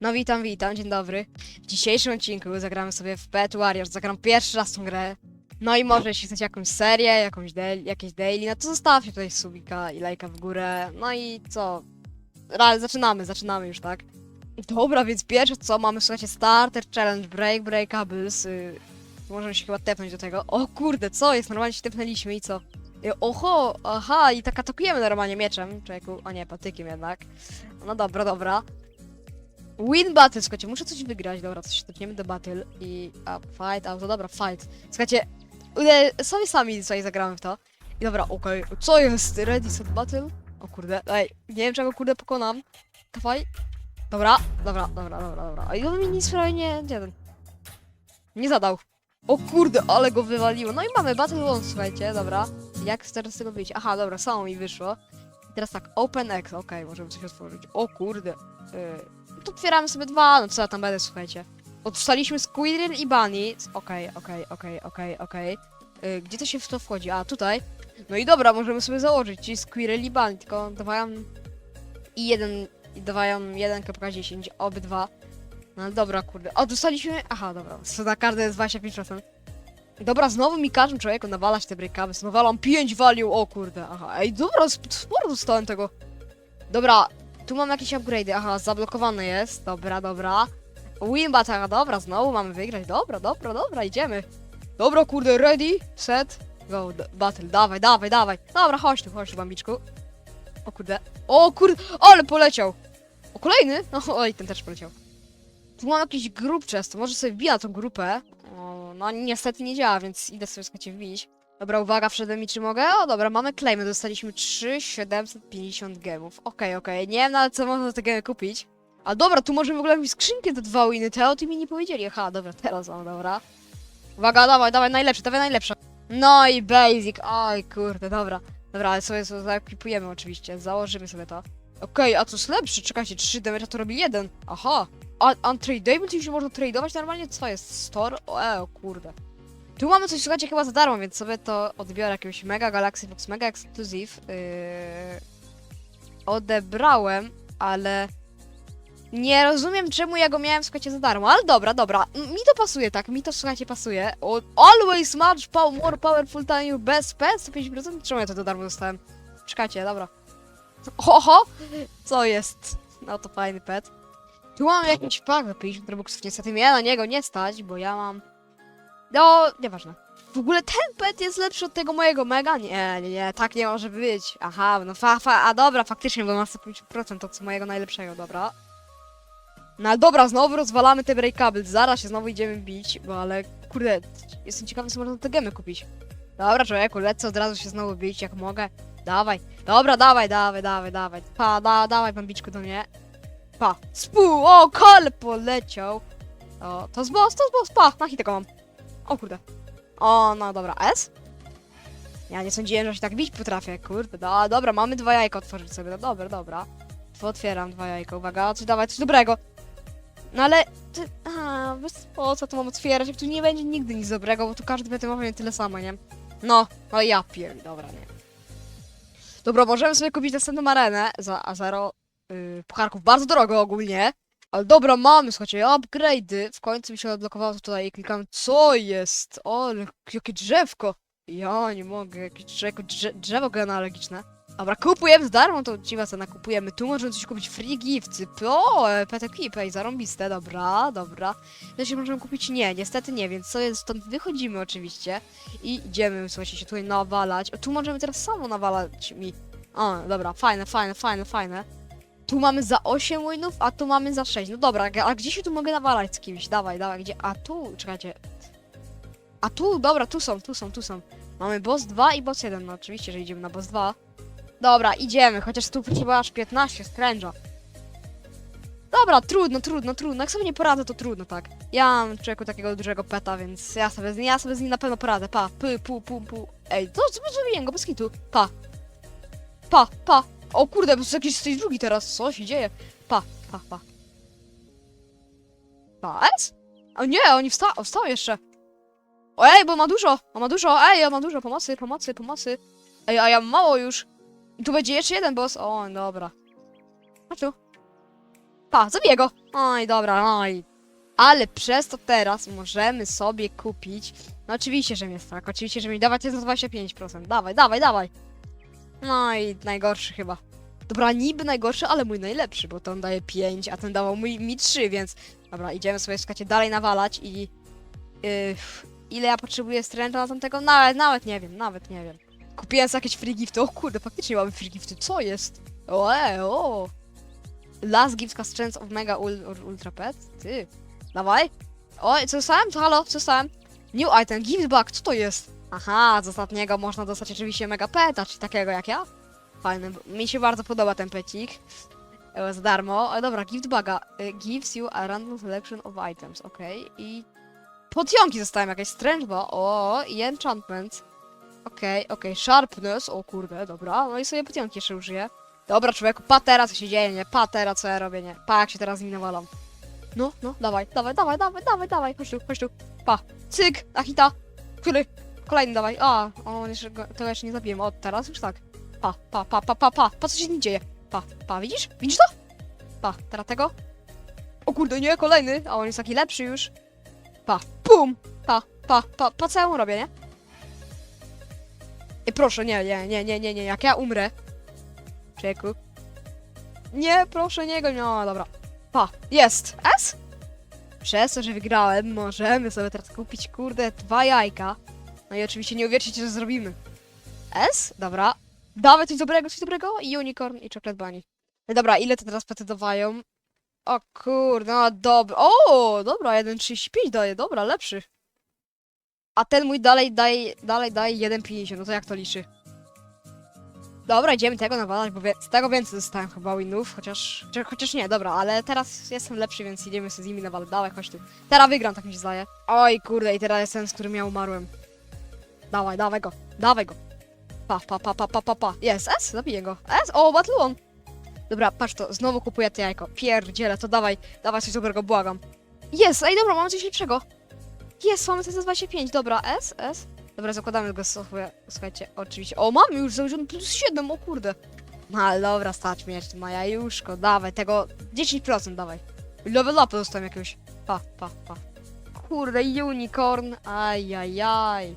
No witam, witam, dzień dobry. W dzisiejszym odcinku zagramy sobie w Pet Warriors. Zagram pierwszy raz tą grę. No i może jeśli chcecie jakąś serię, jakąś daily, jakieś daily, no to zostawcie tutaj subika i lajka w górę. No i co? Zaczynamy, zaczynamy już, tak? Dobra, więc pierwsze co mamy, słuchajcie, starter, challenge, break, breakables. Yy, możemy się chyba tepnąć do tego. O kurde, co jest? Normalnie się tepnęliśmy i co? Yy, Oho, aha, i tak atakujemy normalnie mieczem, człowieku. O nie, patykiem jednak. No dobra, dobra. Win battle, słuchajcie, muszę coś wygrać, dobra, coś tepniemy do battle i... A, fight, auto, dobra, fight. Słuchajcie, sobie sami tutaj zagramy w to. I dobra, okej, co jest? Ready set battle? O kurde, ej, nie wiem czego kurde pokonam. Dawaj. Dobra, dobra, dobra, dobra, dobra. A i on mi nic prawie nie, ten. Nie zadał. O kurde, ale go wywaliło. No i mamy battle one, słuchajcie, dobra. Jak teraz z tego wyjść? Aha, dobra, samo mi wyszło. I teraz tak, open X, okej, możemy coś otworzyć. O kurde. Yy, to otwieramy sobie dwa, no co ja tam będę, słuchajcie. Odstaliśmy Squirrel i Bunny. Okej, okej, okej, okej, okej. Yy, Gdzie to się w to wchodzi? A, tutaj. No i dobra, możemy sobie założyć, czyli Squirrel i Bunny, tylko dawają i jeden, i dawają 1.10, obydwa. No dobra, kurde. O, dostaliśmy... Aha, dobra, co na każde jest 25%. Dobra, znowu mi każą człowieku nawalać te breakaby. Nawalam 5 value, o kurde, aha. Ej, dobra, sp- sporo dostałem tego. Dobra, tu mam jakieś upgrade'y, aha, zablokowane jest, dobra, dobra. Win battle, dobra, znowu mamy wygrać, dobra, dobra, dobra, idziemy. Dobra, kurde, ready, set, go, battle, dawaj, dawaj, dawaj. Dobra, chodź tu, chodź tu, bambiczku. O kurde, o kurde, ale poleciał. O, kolejny? No, oj, ten też poleciał. Tu mam jakiś grup często, może sobie wbija tą grupę. O, no niestety nie działa, więc idę sobie słuchajcie wbić. Dobra, uwaga, wszedłem i czy mogę? O, dobra, mamy claimy, dostaliśmy 3750 gemów. Okej, okej, nie wiem nawet co można te gemy kupić. A dobra, tu możemy w ogóle jakąś skrzynkę te dwa winy, te o tym mi nie powiedzieli. Aha, dobra, teraz mam, dobra. Uwaga, dawaj, dawaj, najlepsze, dawaj najlepsze. No i basic, oj kurde, dobra. Dobra, ale sobie to zaekipujemy oczywiście, założymy sobie to. Okej, a co jest lepsze? Czekajcie, 3 damage to robi jeden. Aha. A untradable, czyli się można tradeować normalnie? Co jest? Store? O, e, o kurde. Tu mamy coś, słuchajcie, chyba za darmo, więc sobie to odbiorę jakiegoś Mega Galaxy Box Mega Exclusive. Yy... Odebrałem, ale nie rozumiem, czemu ja go miałem, słuchajcie, za darmo. Ale dobra, dobra, mi to pasuje, tak, mi to, słuchajcie, pasuje. Always much pow more powerful than your best pet, 105%? Czemu ja to za darmo dostałem? Czekajcie, dobra. Oho, co jest? No to fajny pet. Tu mam jakiś pack za 50 robuxów, niestety mnie na niego nie stać, bo ja mam... No, nieważne. W ogóle ten pet jest lepszy od tego mojego mega? Nie, nie, nie, tak nie może być. Aha, no fa, fa, a dobra, faktycznie, bo ma 150% od mojego najlepszego, dobra. No ale dobra, znowu rozwalamy te breakable, zaraz się znowu idziemy bić, bo ale kurde, jestem ciekawy co można te gemy kupić. Dobra człowieku, lecę od razu się znowu bić jak mogę. Dawaj, dobra, dawaj, dawaj, dawaj, dawaj. Pa, da, dawaj bambiczku do mnie. Pa, spu, o, kol poleciał. O, to z boss, to z boss, pa, na hit tego mam. O kurde. O, no dobra, S? Ja nie sądziłem, że się tak bić potrafię, kurde. No, dobra, mamy dwa jajka otworzyć sobie, no dobra, dobra. Otwieram dwa jajka, uwaga, coś dawaj, coś dobrego. No ale, ty, a, bez po co to mam otwierać, jak tu nie będzie nigdy nic dobrego, bo tu każdy będzie miał tyle samo, nie? No, no ja pier, dobra, nie. Dobra, możemy sobie kupić następną arenę za a zero yy, pucharków, bardzo drogo ogólnie. Ale dobra, mamy, słuchajcie, upgrade'y. W końcu mi się odblokowało to tutaj i klikam, co jest? O, jakie drzewko. Ja nie mogę, jakieś drzewo, drze, drzewo genealogiczne. Dobra, kupujemy za darmo, to dziwa cena, kupujemy. Tu możemy coś kupić, free gifty. O, e, equip, ej, zarąbiste, dobra, dobra. Się możemy kupić? Nie, niestety nie, więc sobie stąd wychodzimy oczywiście. I idziemy, słuchajcie, się tutaj nawalać. O, tu możemy teraz samo nawalać mi. O, dobra, fajne, fajne, fajne, fajne. Tu mamy za 8 winów, a tu mamy za 6. No dobra, a gdzie się tu mogę nawalać z kimś? Dawaj, dawaj, gdzie? A tu, czekajcie. A tu, dobra, tu są, tu są, tu są. Mamy boss 2 i boss 1. No oczywiście, że idziemy na boss 2. Dobra, idziemy, chociaż tu chyba aż 15 stręża. Dobra, trudno, trudno, trudno. Jak sobie nie poradzę, to trudno, tak. Ja mam człowieku takiego dużego peta, więc ja sobie z nim, ja sobie z nim na pewno poradzę. Pa, py, pu, pu, pu. Ej, to co zrobiłem go bez kitu. Pa. Pa, pa. O kurde, bo to jakiś jesteś drugi teraz. Co się dzieje? Pa, pa, pa. Pa, S? O nie, oni wsta wstał jeszcze. O, ej, bo ma dużo, ma dużo, ej, on ma dużo, pomocy, pomocy, pomocy. Ej, a ja mam mało już. I tu będzie jeszcze jeden boss. O, dobra. Chodź tu. Pa, zabiję go. Oj, dobra, oj. Ale przez to teraz możemy sobie kupić. No oczywiście, że jest tak. Oczywiście, że mi dawać jest na 25%. Dawaj, dawaj, dawaj. No i najgorszy chyba. Dobra, niby najgorszy, ale mój najlepszy, bo ten daje 5, a ten dawał mi, mi 3, więc. Dobra, idziemy sobie, słuchajcie, dalej nawalać i. Yy, ile ja potrzebuję stręcza na tamtego? Nawet, nawet nie wiem, nawet nie wiem. Kupiłem sobie jakieś free gifty. O kurde, faktycznie mamy free gifty. Co jest? O, e, o. Last gift cast strength of mega ul, ul, ultra pet? Ty. Dawaj. Oj, co dostałem? Halo, co dostałem? New item, gift back, co to jest? Aha, z ostatniego można dostać oczywiście mega peta, czyli takiego jak ja. Fajny, mi się bardzo podoba ten pecik. E, Za darmo. O, dobra, gift baga. E, Gives you a random selection of items, okej. I potionki dostałem, jakieś strength bo o, i enchantment. Okej, okej, sharpness, o kurde, dobra, no i sobie potionki jeszcze użyję. Dobra, człowieku, pa teraz co się dzieje, nie? Pa teraz co ja robię, nie? Pa jak się teraz z nim nawalam. No, no, dawaj, dawaj, dawaj, dawaj, dawaj, dawaj, chodź tu, chodź tu. Pa, cyk, Akita, który? Kolejny dawaj, a, on jeszcze go, tego jeszcze nie zabiłem, o, teraz już tak. Pa, pa, pa, pa, pa, pa, pa, co się nie dzieje? Pa, pa, widzisz? Widzisz to? Pa, teraz tego. O kurde, nie, kolejny, a on jest taki lepszy już. Pa, pum, pa, pa, pa, pa, co ja mu robię, nie? I proszę, nie, nie, nie, nie, nie, nie, jak ja umrę. Czeku. Nie, proszę, nie go, no, dobra. Pa, jest, S? Przez to, że wygrałem, możemy sobie teraz kupić, kurde, dwa jajka. No i oczywiście nie uwierzycie, że zrobimy. S? Dobra. Dawaj coś dobrego, coś dobrego. Unicorn i Chocolate Bunny. Dobra, ile to teraz pety dawają? O kurde, no dobra. O, dobra, 1,35 daje, dobra, lepszy. A ten mój dalej daje, dalej daje 1,50, no to jak to liczy? Dobra, idziemy tego nawalać, bo z tego więcej dostałem chyba winów, chociaż, chociaż, nie, dobra, ale teraz jestem lepszy, więc idziemy sobie z nimi nawalać. Dawaj, chodź tu. Teraz wygram, tak mi się zdaje. Oj, kurde, i teraz jest ten, z którym ja umarłem. Dawaj, dawaj go, dawaj go. Pa, pa, pa, pa, pa, pa, pa. Jest, S, zabiję go. S, o, Batluon. Dobra, patrz to, znowu kupuję to jajko. Pierdziele, to dawaj, dawaj coś dobrego, błagam. Jest, ej, dobra, mamy coś lepszego. Jest, mamy CS25, dobra, S, S. Dobra, zakładamy go słuchajcie, oczywiście. O, mamy już założony plus 7, o kurde. No dobra, stać mnie ma jajuszko, dawaj, tego 10% dawaj. Level up dostałem jakiegoś. Pa, pa, pa. Kurde, unicorn, ajajaj.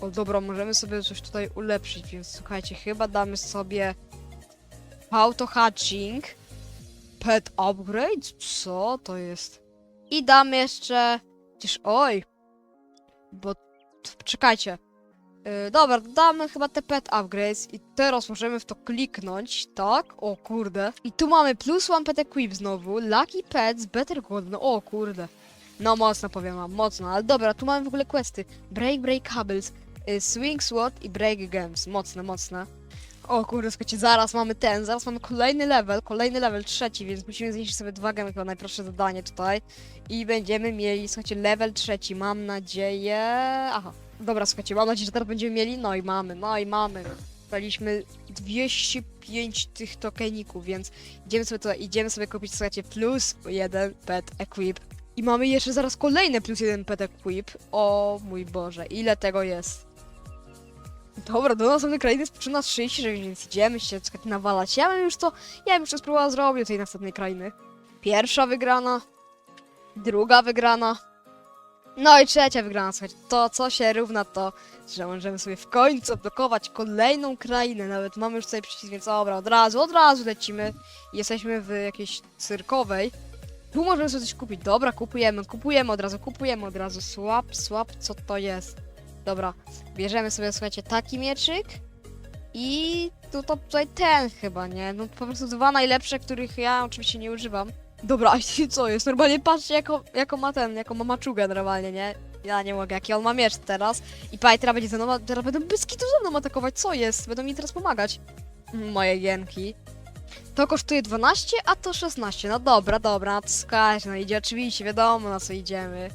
O dobra, możemy sobie coś tutaj ulepszyć, więc słuchajcie, chyba damy sobie auto hatching, pet upgrade, co to jest? I damy jeszcze, chociaż oj, bo czekajcie. Yy, dobra, damy chyba te pet upgrades i teraz możemy w to kliknąć, tak? O kurde. I tu mamy plus one pet equip znowu, lucky pets, better gold, no o kurde. No mocno powiem wam, mocno, ale dobra, tu mamy w ogóle questy. Break breakables, y, swing sword i break games, mocne, mocne. O kurde, słuchajcie, zaraz mamy ten, zaraz mamy kolejny level, kolejny level trzeci, więc musimy zniszczyć sobie dwa gemy, chyba najprostsze zadanie tutaj. I będziemy mieli, słuchajcie, level trzeci, mam nadzieję... Aha, dobra, słuchajcie, mam nadzieję, że teraz będziemy mieli, no i mamy, no i mamy. Daliśmy 205 tych tokeników, więc idziemy sobie tutaj, idziemy sobie kupić, słuchajcie, plus jeden pet equip. I mamy jeszcze zaraz kolejne plus jeden pet equip. O mój Boże, ile tego jest? Dobra, do następnej krainy spoczyna 36, więc idziemy się czekać nawalać. Ja bym już to, ja bym już to spróbował zrobić tej następnej krainy. Pierwsza wygrana, druga wygrana, no i trzecia wygrana, słuchajcie, to co się równa to, że możemy sobie w końcu odblokować kolejną krainę, nawet mamy już tutaj przycisk, więc dobra, od razu, od razu lecimy. Jesteśmy w jakiejś cyrkowej. Tu możemy sobie coś kupić, dobra, kupujemy, kupujemy od razu, kupujemy od razu, swap, swap, co to jest? Dobra, bierzemy sobie, słuchajcie, taki mieczyk i tu to tutaj ten chyba, nie? No po prostu dwa najlepsze, których ja oczywiście nie używam. Dobra, i co jest? Normalnie patrzcie, jako, jako ma ten, jako ma maczugę normalnie, nie? Ja nie mogę, jaki on ma miecz teraz. I paj, teraz będzie ze mną, teraz będą byski tu ze mną atakować, co jest? Będą mi teraz pomagać. Moje jenki. To kosztuje 12, a to 16. No dobra, dobra, no to skać, no idzie oczywiście, wiadomo na co idziemy.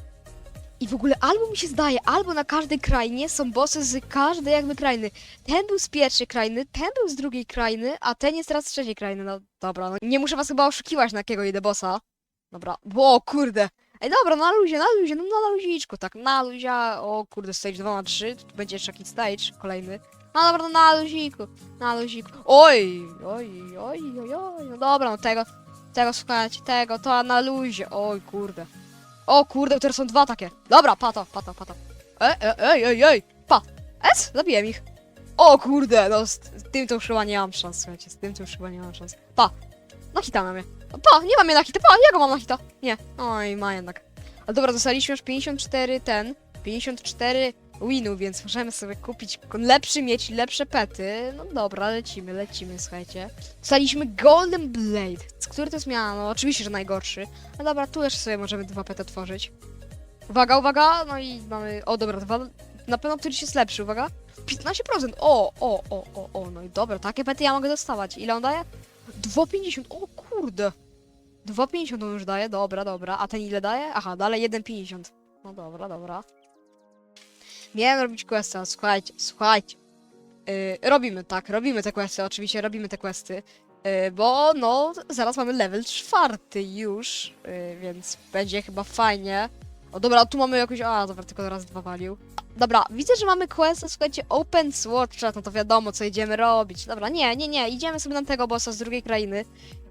I w ogóle albo mi się zdaje, albo na każdej krainie są bossy z każdej jakby krainy. Ten był z pierwszej krainy, ten był z drugiej krainy, a ten jest teraz z trzeciej krainy. No dobra, no nie muszę was chyba oszukiwać na jakiego idę bossa. Dobra, o kurde. Ej dobra, na luzie, na luzie, no na luziczku, tak, na luzia, o kurde, stage 2 na 3, tu będzie jeszcze jakiś stage kolejny. No dobra, no na luziku, na luziku. Oj, oj, oj, oj, oj, no dobra, no tego, Tego, słuchajcie, tego, to na luzie. Oj, kurde. O kurde, teraz są dwa takie. Dobra, pato, pato, pato. Ej, ej, ej, ej, ej. Pa. Es, zabiłem ich. O kurde, no z, tym to już chyba nie mam szans, słuchajcie, z tym to już chyba nie mam szans. Pa. Na hita. Pa, nie mam mnie na hita, pa, ja go mam na hita. Nie, oj, ma jednak. Ale dobra, dostaliśmy już 54 ten, 54 winów, więc możemy sobie kupić lepszy, mieć lepsze pety. No dobra, lecimy, lecimy, słuchajcie. Dostaliśmy Golden Blade. Który to jest? No oczywiście, że najgorszy. No dobra, tu jeszcze sobie możemy dwa pety tworzyć. Uwaga, uwaga, no i mamy, o dobra, dwa, na pewno któryś jest lepszy, uwaga. 15%, o, o, o, o, o, no i dobra, takie pety ja mogę dostawać. Ile on daje? 2,50, o kurde. 2,50 on już daje, dobra, dobra. A ten ile daje? Aha, dalej 1,50. No dobra, dobra. Miałem robić questa, słuchajcie, słuchajcie. Yy, robimy tak, robimy te questy, oczywiście robimy te questy. Yy, bo no, zaraz mamy level czwarty już, yy, więc będzie chyba fajnie. O dobra, tu mamy jakoś. A, dobra, tylko raz dwa walił. Dobra, widzę, że mamy quest, słuchajcie, Open Swatcha, no to wiadomo, co idziemy robić. Dobra, nie, nie, nie, idziemy sobie na tego bossa z drugiej krainy,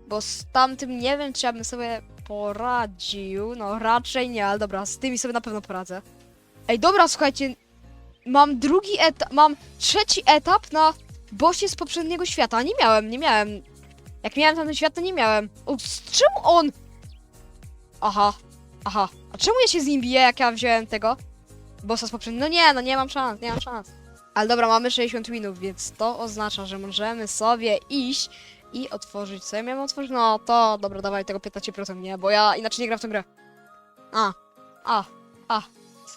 bo z tamtym nie wiem, czy ja bym sobie poradził, no raczej nie, ale dobra, z tymi sobie na pewno poradzę. Ej, dobra, słuchajcie, mam drugi etap, mam trzeci etap na bossie z poprzedniego świata, nie miałem, nie miałem. Jak miałem tamten świat, to nie miałem. O, z czemu on? Aha, aha, a czemu ja się z nim biję, jak ja wziąłem tego? bossa z poprzedniego. No nie, no nie mam szans, nie mam szans. Ale dobra, mamy 60 winów, więc to oznacza, że możemy sobie iść i otworzyć. Co ja miałem otworzyć? No to, dobra, dawaj tego 15%, nie, bo ja inaczej nie gram w tę grę. A, a, a.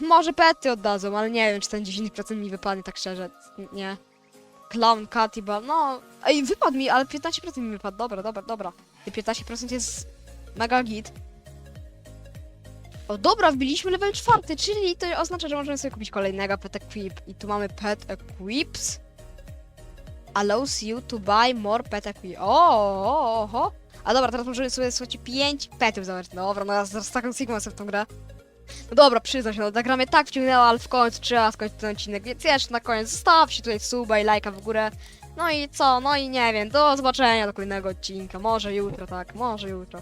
Może pety oddadzą, ale nie wiem, czy ten 10% mi wypadnie, tak szczerze. Nie. Clown, Katiba, no. Ej, wypadł mi, ale 15% mi wypadł. Dobra, dobra, dobra. Te 15% jest mega git. O dobra, wbiliśmy level czwarty, czyli to oznacza, że możemy sobie kupić kolejnego pet equip. I tu mamy pet equips. Allows you to buy more pet equip. O, oho. A dobra, teraz możemy sobie, słuchajcie, 5 petów zabrać. Dobra, no ja zaraz taką sigmę sobie w tą grę. No dobra, przyznam się, no ta gra mnie tak wciągnęła, ale w końcu trzeba skończyć ten odcinek, więc jeszcze na koniec zostawcie tutaj suba i lajka w górę. No i co, no i nie wiem, do zobaczenia do kolejnego odcinka, może jutro, tak, może jutro.